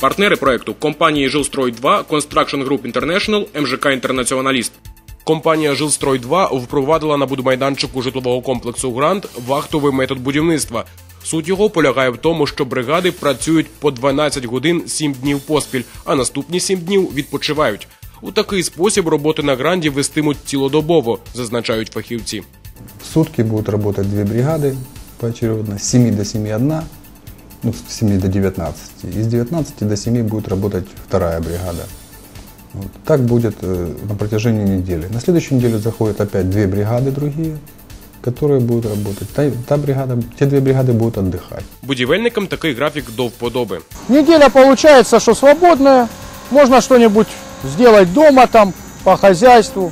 Партнери проекту компанії Жилстрой 2, Construction Group International, МЖК Інтернаціоналіст. Компанія Жилстрой 2 впровадила на будмайданчику житлового комплексу Грант вахтовий метод будівництва. Суть його полягає в тому, що бригади працюють по 12 годин 7 днів поспіль, а наступні 7 днів відпочивають. У такий спосіб роботи на гранді вестимуть цілодобово, зазначають фахівці. В сутки будут работать две бригады поочередно, с 7 до 7 одна, ну, с 7 до 19. И с 19 до 7 будет работать вторая бригада. Вот. Так будет э, на протяжении недели. На следующую неделю заходят опять две бригады другие, которые будут работать. Та, та бригада, те две бригады будут отдыхать. Будівельникам такий графік до вподоби. Неделя получается, что свободная. Можно что-нибудь сделать дома там, по хозяйству.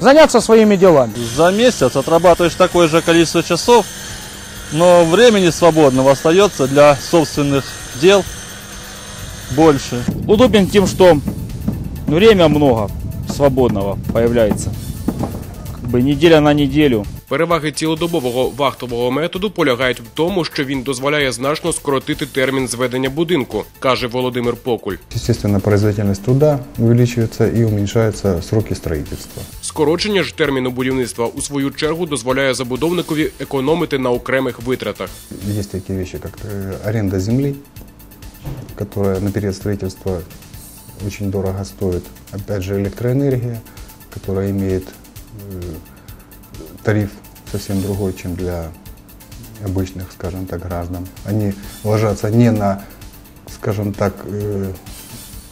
Заняться своими делами. За месяц отрабатываешь такое же количество часов, но времени свободного остается для собственных дел больше. Удобен тем, что время много свободного появляется. Как бы неделя на неделю. Переваги цілодобового вахтового методу полягають в тому, що він дозволяє значно скоротити термін зведення будинку, каже Володимир Покуль. Естественно, производительность труда увеличивается и уменьшаются сроки строительства. Скорочення ж терміну будівництва у свою чергу дозволяє забудовникові економити на окремих витратах. Есть такие вещи, как э, аренда земли, которая на период строительства очень дорого стоит. Опять же, электроэнергия, которая имеет э, тариф совсем другой, чем для обычных, скажем так, граждан. Они ложатся не на, скажем так, э,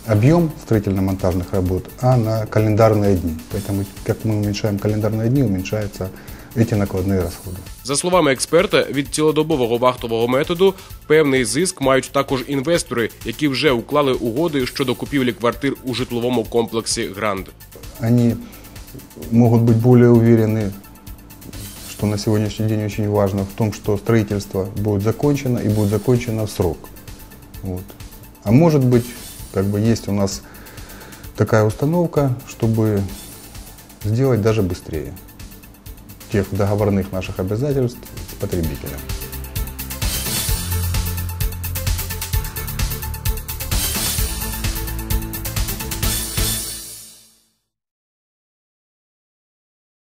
объем строительно-монтажных работ, а на календарные дни. Поэтому, как мы уменьшаем календарные дни, уменьшаются эти накладные расходы. За словами експерта, від цілодобового вахтового методу певний зиск мають також інвестори, які вже уклали угоди щодо купівлі квартир у житловому комплексі Гранд. они могут быть более уверены, что на сегодняшний день очень важно в том, что строительство будет закончено и будет закончено в срок. Вот. А может быть, как бы есть у нас такая установка, чтобы сделать даже быстрее тех договорных наших обязательств с потребителем.